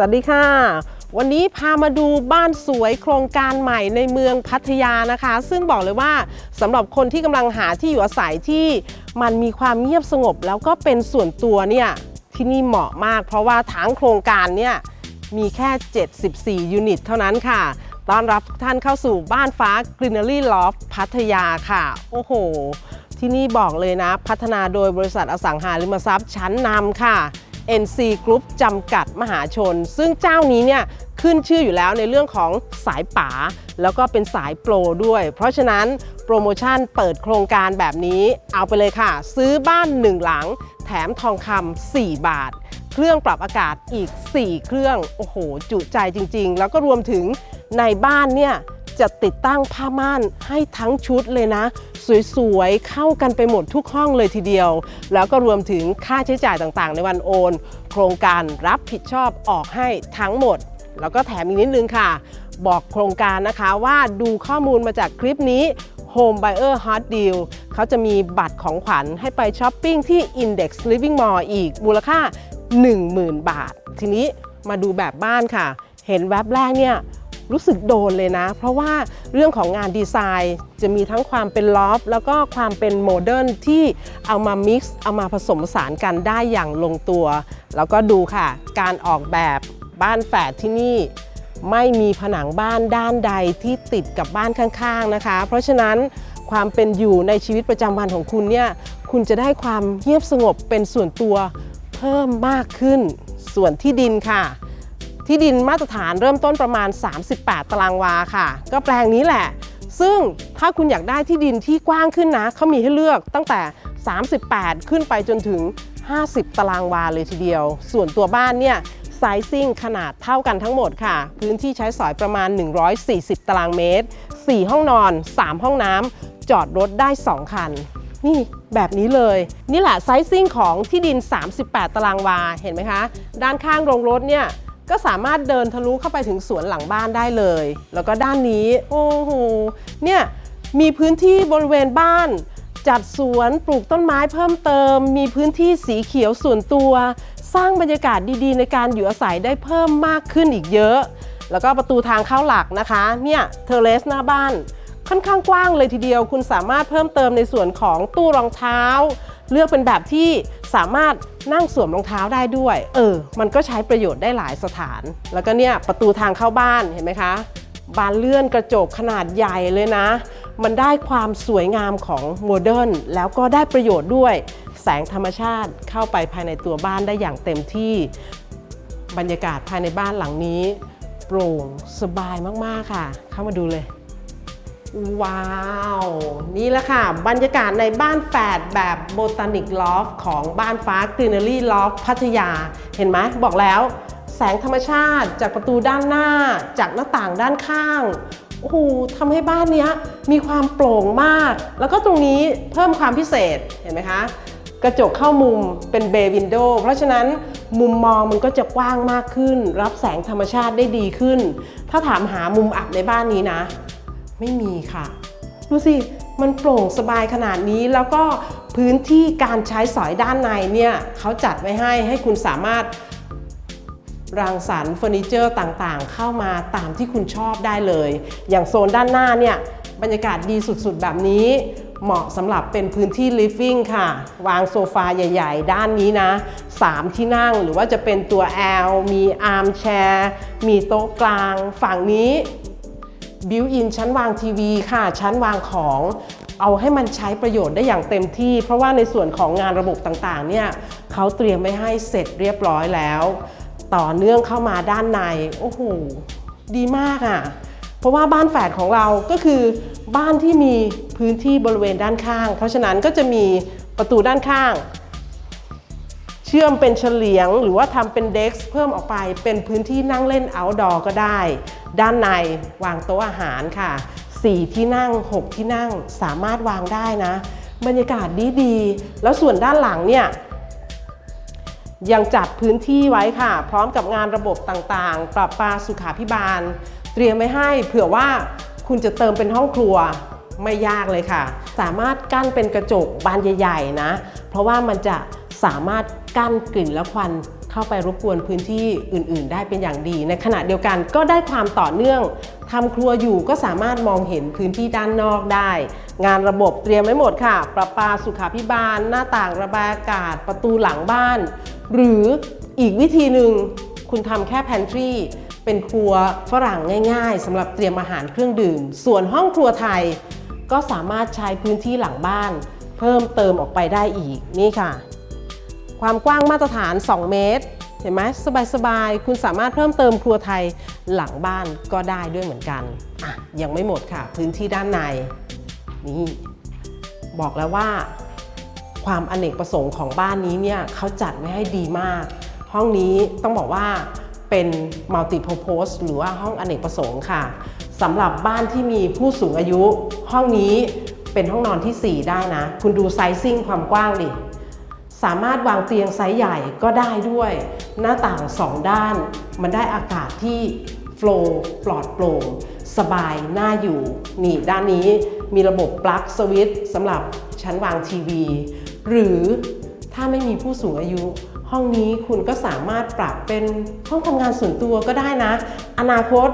สวัสดีค่ะ วันนี้พามาดูบ้านสวยโครงการใหม่ในเมืองพัทยานะคะ ซึ่งบอกเลยว่าสำหรับคนที่กำลังหาที่อยู่อาศัยที่มันมีความเงียบสงบ แล้วก็เป็นส่วนตัวเนี่ยที่นี่เหมาะมาก เพราะว่าทั้งโครงการเนี่ยมีแค่ 74 ยูนิต เท่านั้นค่ะต้อนรับทุกท่านเข้าสู่บ้านฟ้า Greenery Loft พัทยาค่ะ โอ้โห ที่นี่บอกเลยนะ พัฒนาโดยบริษัทอสังหาริมทรัพย์ชั้นนำค่ะ NC Group จำกัดมหาชน ซึ่งเจ้านี้เนี่ยขึ้นชื่ออยู่แล้วในเรื่องของสายป๋าแล้วก็เป็นสายโปรด้วย เพราะฉะนั้นโปรโมชั่นเปิดโครงการแบบนี้เอาไปเลยค่ะ ซื้อบ้าน 1 หลัง แถมทองคำ4บาท เครื่องปรับอากาศอีก 4 เครื่อง โอ้โห จุใจจริง ๆ แล้วก็รวมถึงในบ้านเนี่ย จะติดตั้งผ้าม่านให้ทั้งชุดเลยนะ สวยๆ เข้ากันไปหมดทุกห้องเลยทีเดียว แล้วก็รวมถึงค่าใช้จ่ายต่างๆ ในวันโอน โครงการรับผิดชอบออกให้ทั้งหมด แล้วก็แถมอีกนิดนึงค่ะ บอกโครงการนะคะว่าดูข้อมูลมาจากคลิปนี้ Home Buyer Hot Deal เขาจะมีบัตรของขวัญให้ไปช้อปปิ้งที่ Index Living Mall อีกมูลค่า 10,000 บาท ทีนี้มาดูแบบบ้านค่ะ เห็นแวบแรกเนี่ย รู้สึกโดนเลยนะ เพราะว่าเรื่องของงานดีไซน์จะมีทั้งความเป็นลอฟแล้วก็ความเป็นโมเดิร์นที่เอามา mix เอามาผสมผสานกันได้อย่างลงตัว แล้วก็ดูค่ะ การออกแบบบ้านแฝดที่นี่ไม่มีผนังบ้านด้านใดที่ติดกับบ้านข้างๆนะคะ เพราะฉะนั้นความเป็นอยู่ในชีวิตประจำวันของคุณเนี่ยคุณจะได้ความเงียบสงบเป็นส่วนตัวเพิ่มมากขึ้น ส่วนที่ดินค่ะ ที่ดินมาตรฐานเริ่มต้นประมาณ 38 ตารางวาค่ะ ก็แปลงนี้แหละ ซึ่งถ้าคุณอยากได้ที่ดินที่กว้างขึ้นนะเขามีให้เลือกตั้งแต่ 38 ขึ้นไปจนถึง 50 ตารางวาเลยทีเดียว ส่วนตัวบ้านเนี่ยไซซิ่งขนาดเท่ากันทั้งหมดค่ะ พื้นที่ใช้สอยประมาณ 140 ตารางเมตร 4 ห้องนอน 3 ห้องน้ำจอดรถได้ 2 คัน นี่แบบนี้เลย นี่แหละไซซิ่งของที่ดิน 38 ตารางวาเห็นไหมคะ ด้านข้างโรงรถเนี่ย ก็สามารถเดินทะลุเข้าไปถึงสวนหลังบ้านได้เลย แล้วก็ด้านนี้โอ้โหเนี่ยมีพื้นที่บริเวณบ้าน จัดสวนปลูกต้นไม้เพิ่มเติม มีพื้นที่สีเขียวส่วนตัว สร้างบรรยากาศดีๆ ในการอยู่อาศัยได้เพิ่มมากขึ้นอีกเยอะ แล้วก็ประตูทางเข้าหลักนะคะเนี่ยเทเลสหน้าบ้านค่อนข้างกว้างเลยทีเดียว คุณสามารถเพิ่มเติมในส่วนของตู้รองเท้า เลือกเป็นแบบที่สามารถนั่งสวมรองเท้าได้ด้วย เออ มันก็ใช้ประโยชน์ได้หลายสถาน แล้วก็เนี่ยประตูทางเข้าบ้านเห็นไหมคะ บานเลื่อนกระจกขนาดใหญ่เลยนะ มันได้ความสวยงามของโมเดิร์นแล้วก็ได้ประโยชน์ด้วย แสงธรรมชาติเข้าไปภายในตัวบ้านได้อย่างเต็มที่ บรรยากาศภายในบ้านหลังนี้ โปร่งสบายมากๆค่ะ เข้ามาดูเลย ว้าว นี่แหละค่ะ บรรยากาศในบ้านแฝดแบบโบตานิกลอฟของบ้านฟ้ากรีนเนอรี่ลอฟพัทยา เห็นไหมบอกแล้ว แสงธรรมชาติจากประตูด้านหน้า จากหน้าต่างด้านข้างโอ้โหทำให้บ้านเนี้ยมีความโปร่งมาก แล้วก็ตรงนี้เพิ่มความพิเศษเห็นไหมคะ กระจกเข้ามุมเป็นเบย์วินโดว์เพราะฉะนั้นมุมมองมันก็จะกว้างมากขึ้น รับแสงธรรมชาติได้ดีขึ้น ถ้าถามหามุมอับในบ้านนี้นะ ไม่มีค่ะ ดูสิ มันโปร่งสบายขนาดนี้แล้วก็พื้นที่การใช้สอยด้านในเนี่ยเขาจัดไว้ให้ให้คุณสามารถรังสรรค์เฟอร์นิเจอร์ต่างๆ เข้ามาตามที่คุณชอบได้เลย อย่างโซนด้านหน้าเนี่ยบรรยากาศดีสุดๆ แบบนี้ เหมาะสำหรับเป็นพื้นที่ living ค่ะ วางโซฟาใหญ่ๆ ด้านนี้นะ 3 ที่นั่งหรือว่าจะเป็นตัว L มีอาร์มแชร์ มีโต๊ะกลาง ฝั่งนี้ บิวอินชั้นวางทีวีค่ะ ชั้นวางของเอาให้มันใช้ประโยชน์ได้อย่างเต็มที่ เพราะว่าในส่วนของงานระบบต่างๆเนี่ยเขาเตรียมไว้ให้เสร็จเรียบร้อยแล้ว ต่อเนื่องเข้ามาด้านใน โอ้โห ดีมากอะ่ะ เพราะว่าบ้านแฝดของเราก็คือบ้านที่มีพื้นที่บริเวณด้านข้าง เพราะฉะนั้นก็จะมีประตูด้านข้าง เชื่อมเป็นเฉลียง หรือว่าทำเป็นเด็กซ์เพิ่มออกไป เป็นพื้นที่นั่งเล่น outdoor ก็ได้ ด้านในวางโต๊ะอาหารค่ะ 4 ที่นั่ง 6 ที่นั่งสามารถวางได้นะ บรรยากาศดีดีๆ แล้วส่วนด้านหลังเนี่ยยังจัดพื้นที่ไว้ค่ะ พร้อมกับงานระบบต่างๆ ปรับปาสุขาพิบาล เตรียมไว้ให้เผื่อว่าคุณจะเติมเป็นห้องครัวไม่ยากเลยค่ะ สามารถกั้นเป็นกระจกบานใหญ่ ๆ นะ เพราะว่ามันจะสามารถ กั้นกลิ่นและควันเข้าไปรบกวนพื้นที่อื่น ๆ ได้เป็นอย่างดี ในขณะเดียวกันก็ได้ความต่อเนื่องทำครัวอยู่ก็สามารถมองเห็นพื้นที่ด้านนอกได้ งานระบบเตรียมไว้หมดค่ะ ประปาสุขาพิบาล หน้าต่างระบายอากาศ ประตูหลังบ้าน หรืออีกวิธีหนึ่งคุณทำแค่ pantry เป็นครัวฝรั่งง่าย ๆสำหรับเตรียมอาหารเครื่องดื่ม ส่วนห้องครัวไทย ก็สามารถใช้พื้นที่หลังบ้าน เพิ่มเติมออกไปได้อีกนี่ค่ะ ความกว้างมาตรฐาน 2 เมตร เห็นไหมสบายๆ คุณสามารถเพิ่มเติมครัวไทยหลังบ้านก็ได้ด้วยเหมือนกันอะยังไม่หมดค่ะ พื้นที่ด้านในนี่บอกแล้วว่า ความอเนกประสงค์ของบ้านนี้เนี่ยเขาจัดไว้ให้ดีมาก ห้องนี้ต้องบอกว่าเป็น multi purpose หรือว่าห้องอเนกประสงค์ค่ะสำหรับบ้านที่มีผู้สูงอายุ ห้องนี้เป็นห้องนอนที่ 4 ได้นะ คุณดูไซซิ่งความกว้างดิ สามารถวางเตียงไซส์ใหญ่ก็ได้ด้วย หน้าต่างสองด้าน มันได้อากาศที่โฟล์ปลอดโปร่งสบายน่าอยู่ นี่ด้านนี้มีระบบปลั๊กสวิตช์สำหรับชั้นวางทีวี หรือถ้าไม่มีผู้สูงอายุ ห้องนี้คุณก็สามารถปรับเป็นห้องทำงานส่วนตัวก็ได้นะ อนาคต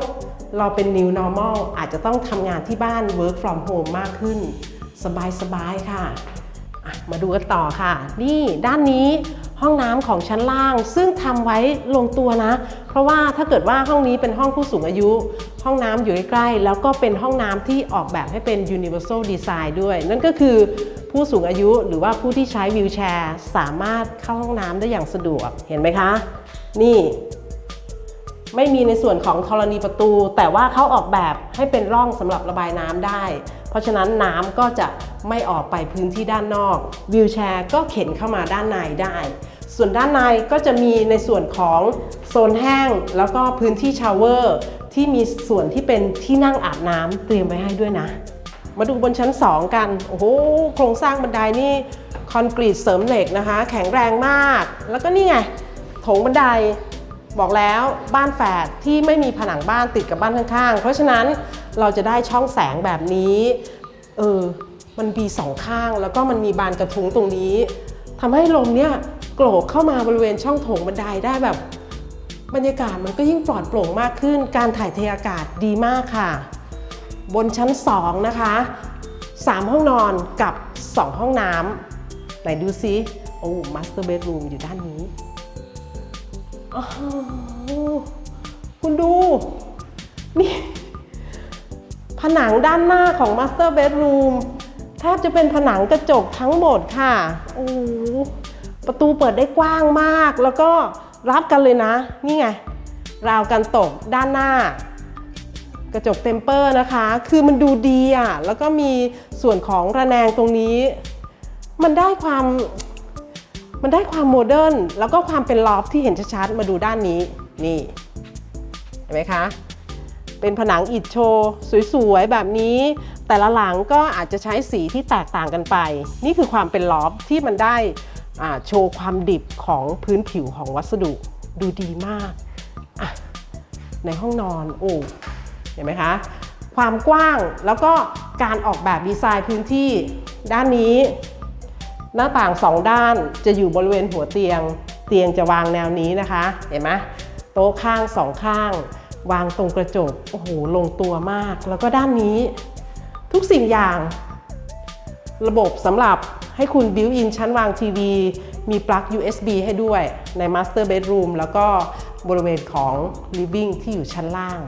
เราเป็น new normal อาจจะต้องทำงานที่บ้าน work from home มากขึ้น สบายๆค่ะ มาดูกันต่อค่ะ นี่ด้านนี้ห้องน้ำของชั้นล่าง ซึ่งทำไว้ลงตัวนะ เพราะว่าถ้าเกิดว่าห้องนี้เป็นห้องผู้สูงอายุ ห้องน้ำอยู่ใกล้ๆแล้วก็เป็นห้องน้ำที่ออกแบบให้เป็น universal design ด้วย นั่นก็คือผู้สูงอายุหรือว่าผู้ที่ใช้วีลแชร์สามารถเข้าห้องน้ำได้อย่างสะดวกเห็นไหมคะ นี่ไม่มีในส่วนของธรณีประตู แต่ว่าเขาออกแบบให้เป็นร่องสำหรับระบายน้ำได้ เพราะฉะนั้นน้ำก็จะไม่ออกไปพื้นที่ด้านนอกวิวแชร์ก็เข็นเข้ามาด้านในได้ ส่วนด้านในก็จะมีในส่วนของโซนแห้ง แล้วก็พื้นที่ชาวเวอร์ที่มีส่วนที่เป็นที่นั่งอาบน้ำเตรียมไว้ให้ด้วยนะ มาดูบนชั้น 2 กันโอ้โหโครงสร้างบันไดนี่คอนกรีตเสริมเหล็กนะคะ แข็งแรงมาก แล้วก็นี่ไงโถงบันไดบอกแล้วบ้านแฝดที่ไม่มีผนังบ้านติดกับบ้านข้างๆ เพราะฉะนั้น เราจะได้ช่องแสงแบบนี้เออมันมีสองข้างแล้วก็มันมีบานกระทุ้งตรงนี้ทำให้ลมเนี่ยโกรกเข้ามาบริเวณช่องโถงบันไดได้แบบ บรรยากาศมันก็ยิ่งปลอดโปร่งมากขึ้น การถ่ายเทอากาศดีมากค่ะ บนชั้น 2 นะคะ 3 ห้องนอนกับ 2 ห้องน้ำไหนดูซิโอ้มาสเตอร์เบดรูมอยู่ด้านนี้อ้คุณดู นี่ ผนังด้านหน้าของ Master Bedroom แทบจะเป็นผนังกระจกทั้งหมดค่ะโอ้โหประตูเปิดได้กว้างมาก แล้วก็รับกันเลยนะ นี่ไง ราวกันตกด้านหน้า กระจกเทมเปอร์นะคะ คือมันดูดีอะ แล้วก็มีส่วนของระแนงตรงนี้ มันได้ความ มันได้ความโมเดิร์น แล้วก็ความเป็นลอฟที่เห็นชัดๆ มาดูด้านนี้ นี่ เห็นไหมคะ เป็นผนังอิฐโชว์สวยๆ แบบนี้ แต่ละหลังก็อาจจะใช้สีที่แตกต่างกันไป นี่คือความเป็นลอฟที่มันได้โชว์ความดิบของพื้นผิวของวัสดุดูดีมาก ในห้องนอนโอ้เห็นไหมคะ ความกว้างแล้วก็การออกแบบดีไซน์พื้นที่ด้านนี้ หน้าต่างสองด้านจะอยู่บริเวณหัวเตียง เตียงจะวางแนวนี้นะคะ เห็นไหมโต๊ะข้างสองข้าง วางตรงกระจก โอ้โห ลงตัวมาก แล้วก็ด้านนี้ทุกสิ่งอย่าง ระบบสำหรับให้คุณบิวอินชั้นวางทีวี มีปลั๊ก USB ให้ด้วยใน Master Bedroom แล้วก็บริเวณของ Living ที่อยู่ชั้นล่าง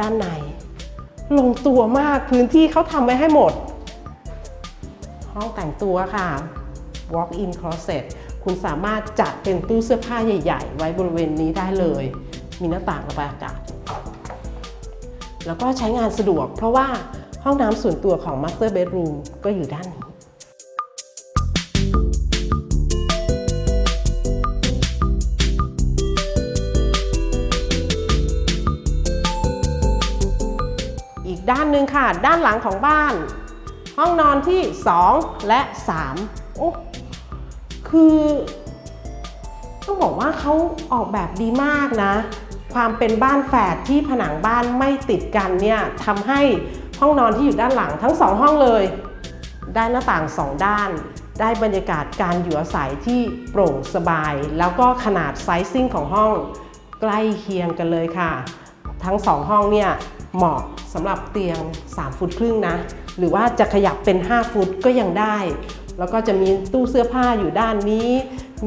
ด้านใน ลงตัวมากพื้นที่เขาทำไว้ให้หมด ห้องแต่งตัวค่ะ walk-in closet คุณสามารถจัดเป็นตู้เสื้อผ้าใหญ่ ๆ ไว้บริเวณนี้ได้เลย มีหน้าต่างระบายอากาศ แล้วก็ใช้งานสะดวก เพราะว่าห้องน้ำส่วนตัวของ Master Bedroom ก็อยู่ด้านนี้อีกด้านหนึ่งค่ะ ด้านหลังของบ้าน ห้องนอนที่ 2 และ 3 โอ้คือ ต้องบอกว่าเขาออกแบบดีมากนะ ความเป็นบ้านแฝดที่ผนังบ้านไม่ติดกันเนี่ยทำให้ห้องนอนที่อยู่ด้านหลังทั้งสองห้องเลย ได้หน้าต่างสองด้าน ได้บรรยากาศการอยู่อาศัยที่โปร่งสบาย แล้วก็ขนาดไซซิ่งของห้องใกล้เคียงกันเลยค่ะ ทั้ง2ห้องเนี่ยเหมาะสำหรับเตียง 3 ฟุตครึ่งนะ หรือว่าจะขยับเป็น 5 ฟุตก็ยังได้ แล้วก็จะมีตู้เสื้อผ้าอยู่ด้านนี้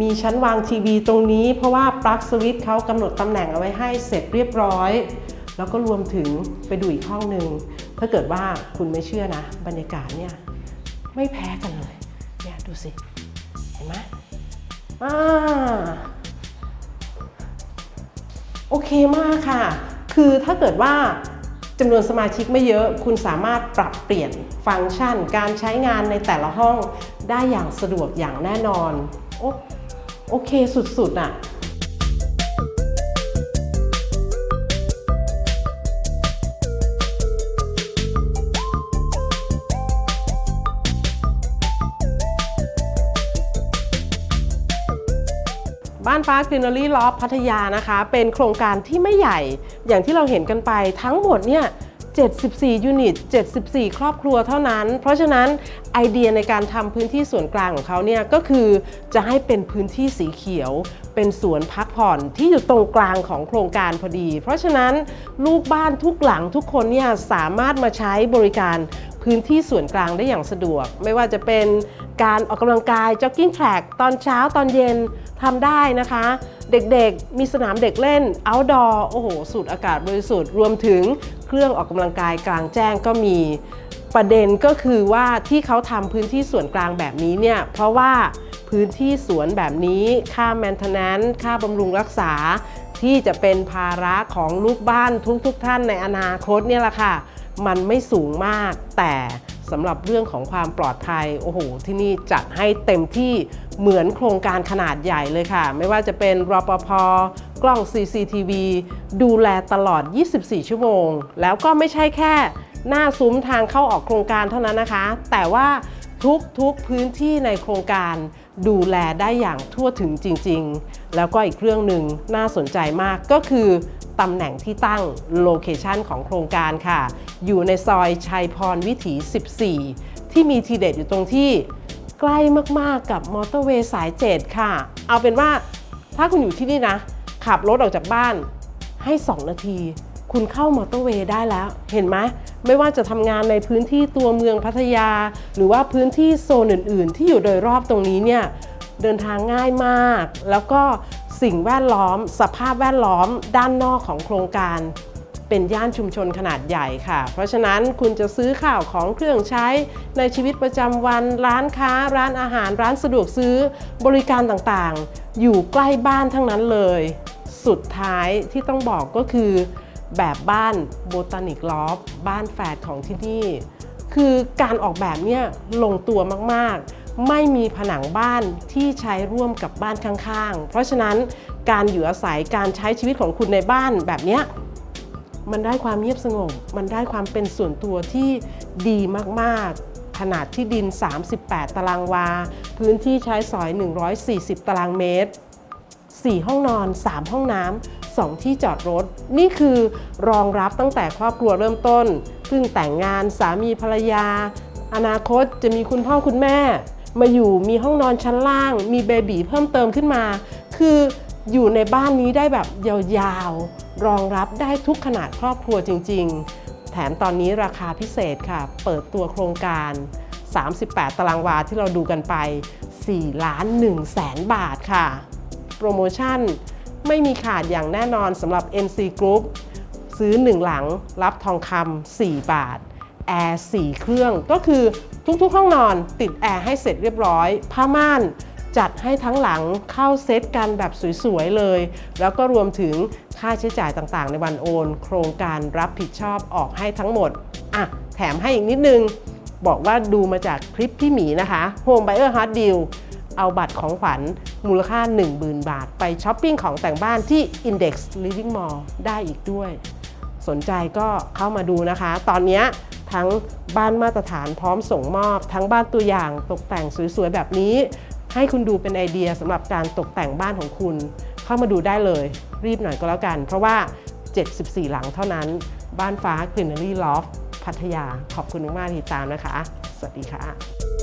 มีชั้นวางทีวีตรงนี้ เพราะว่าปลั๊กสวิตช์เขากำหนดตำแหน่งเอาไว้ให้เสร็จเรียบร้อย แล้วก็รวมถึงไปดูอีกห้องหนึ่งถ้าเกิดว่าคุณไม่เชื่อนะ บรรยากาศเนี่ยไม่แพ้กันเลย เนี่ยดูสิ เห็นไหมอ่าโอเคมากค่ะ คือถ้าเกิดว่าจำนวนสมาชิกไม่เยอะ คุณสามารถปรับเปลี่ยนฟังก์ชัน การใช้งานในแต่ละห้องได้อย่างสะดวกอย่างแน่นอน โอ้ โอเคสุดๆอะบ้านฟ้ากรีนอรี่ลอฟพัทยานะคะ เป็นโครงการที่ไม่ใหญ่อย่างที่เราเห็นกันไปทั้งหมดเนี่ย 74 ยูนิต 74 ครอบครัวเท่านั้น เพราะฉะนั้นไอเดียในการทำพื้นที่ส่วนกลางของเขาเนี่ยก็คือจะให้เป็นพื้นที่สีเขียว เป็นสวนพักผ่อนที่อยู่ตรงกลางของโครงการพอดี เพราะฉะนั้นลูกบ้านทุกหลังทุกคนเนี่ยสามารถมาใช้บริการพื้นที่ส่วนกลางได้อย่างสะดวก ไม่ว่าจะเป็นการออกกำลังกายจ็อกกิ้งแทร็กตอนเช้าตอนเย็นทำได้นะคะ เด็กๆ มีสนามเด็กเล่น outdoor โอ้โห สูดอากาศบริสุทธิ์ รวมถึงเครื่องออกกำลังกายกลางแจ้งก็มีประเด็นก็คือว่าที่เขาทำพื้นที่ส่วนกลางแบบนี้เนี่ย เพราะว่าพื้นที่สวนแบบนี้ค่า maintenance ค่าบำรุงรักษาที่จะเป็นภาระของลูกบ้านทุกๆทท่านในอนาคตเนี่ยแหละค่ะ มันไม่สูงมากแต่สำหรับเรื่องของความปลอดภัย โอ้โห ที่นี่จัดให้เต็มที่ เหมือนโครงการขนาดใหญ่เลยค่ะ ไม่ว่าจะเป็นรปภกล้อง CCTV ดูแลตลอด 24 ชั่วโมง แล้วก็ไม่ใช่แค่หน้าซุ้มทางเข้าออกโครงการเท่านั้นนะคะ แต่ว่าทุกๆพื้นที่ในโครงการดูแลได้อย่างทั่วถึงจริง ๆ แล้วก็อีกเรื่องหนึ่งน่าสนใจมากก็คือตำแหน่งที่ตั้งโลเคชันของโครงการค่ะ อยู่ในซอยชัยพรวิถี 14 ที่มีทีเด็ดอยู่ตรงที่ ใกล้มากๆกับมอเตอร์เวย์สาย7ค่ะ เอาเป็นว่าถ้าคุณอยู่ที่นี่นะ ขับรถออกจากบ้านให้ 2 นาที คุณเข้ามอเตอร์เวย์ได้แล้ว เห็นไหมไม่ว่าจะทำงานในพื้นที่ตัวเมืองพัทยา หรือว่าพื้นที่โซนอื่น ๆ ที่อยู่โดยรอบตรงนี้เนี่ยเดินทางง่ายมาก แล้วก็สิ่งแวดล้อม สภาพแวดล้อมด้านนอกของโครงการ เป็นย่านชุมชนขนาดใหญ่ค่ะ เพราะฉะนั้นคุณจะซื้อข่าวของเครื่องใช้ในชีวิตประจำวัน ร้านค้า ร้านอาหาร ร้านสะดวกซื้อบริการต่างๆ อยู่ใกล้บ้านทั้งนั้นเลย สุดท้ายที่ต้องบอกก็คือ แบบบ้านโบตานิกลอฟบ้านแฝดของที่นี่ คือการออกแบบเนี่ยลงตัวมากๆ ไม่มีผนังบ้านที่ใช้ร่วมกับบ้านข้างๆ เพราะฉะนั้นการอยู่อาศัยการใช้ชีวิตของคุณในบ้านแบบเนี้ย มันได้ความเงียบสงบ มันได้ความเป็นส่วนตัวที่ดีมากๆ ขนาดที่ดิน 38 ตารางวา พื้นที่ใช้สอย 140 ตารางเมตร 4 ห้องนอน 3 ห้องน้ำ2ที่จอดรถ นี่คือรองรับตั้งแต่ครอบครัวเริ่มต้นเพิ่งแต่งงานสามีภรรยา อนาคตจะมีคุณพ่อคุณแม่ มาอยู่มีห้องนอนชั้นล่าง มีเบบีเพิ่มเติมขึ้นมา คือ อยู่ในบ้านนี้ได้แบบยาวๆ รองรับได้ทุกขนาดครอบครัวจริง ๆ แถมตอนนี้ราคาพิเศษค่ะ เปิดตัวโครงการ 38 ตารางวาที่เราดูกันไป 4 ล้าน1แสนบาทค่ะ โปรโมชั่นไม่มีขาดอย่างแน่นอนสำหรับ NC Group ซื้อ 1 หลังรับทองคำ4 บาท แอร์ 4 เครื่องก็คือทุกๆ ห้องนอนติดแอร์ให้เสร็จเรียบร้อย ผ้าม่าน จัดให้ทั้งหลังเข้าเซตกันแบบสวยๆเลย แล้วก็รวมถึงค่าใช้จ่ายต่างๆ ในวันโอน โครงการรับผิดชอบออกให้ทั้งหมดอะแถมให้อีกนิดนึง บอกว่าดูมาจากคลิปพี่หมีนะคะ Home Buyer Hot Deal เอาบัตรของขวัญมูลค่า 10,000 บาท ไปช้อปปิ้งของแต่งบ้านที่ Index Living Mall ได้อีกด้วย สนใจก็เข้ามาดูนะคะ ตอนนี้ทั้งบ้านมาตรฐานพร้อมส่งมอบ ทั้งบ้านตัวอย่างตกแต่งสวยๆแบบนี้ ให้คุณดูเป็นไอเดียสำหรับการตกแต่งบ้านของคุณ เข้ามาดูได้เลย รีบหน่อยก็แล้วกัน เพราะว่า 74 หลังเท่านั้น บ้านฟ้า Greenery Loft พัทยา ขอบคุณมากๆที่ตามนะคะ สวัสดีค่ะ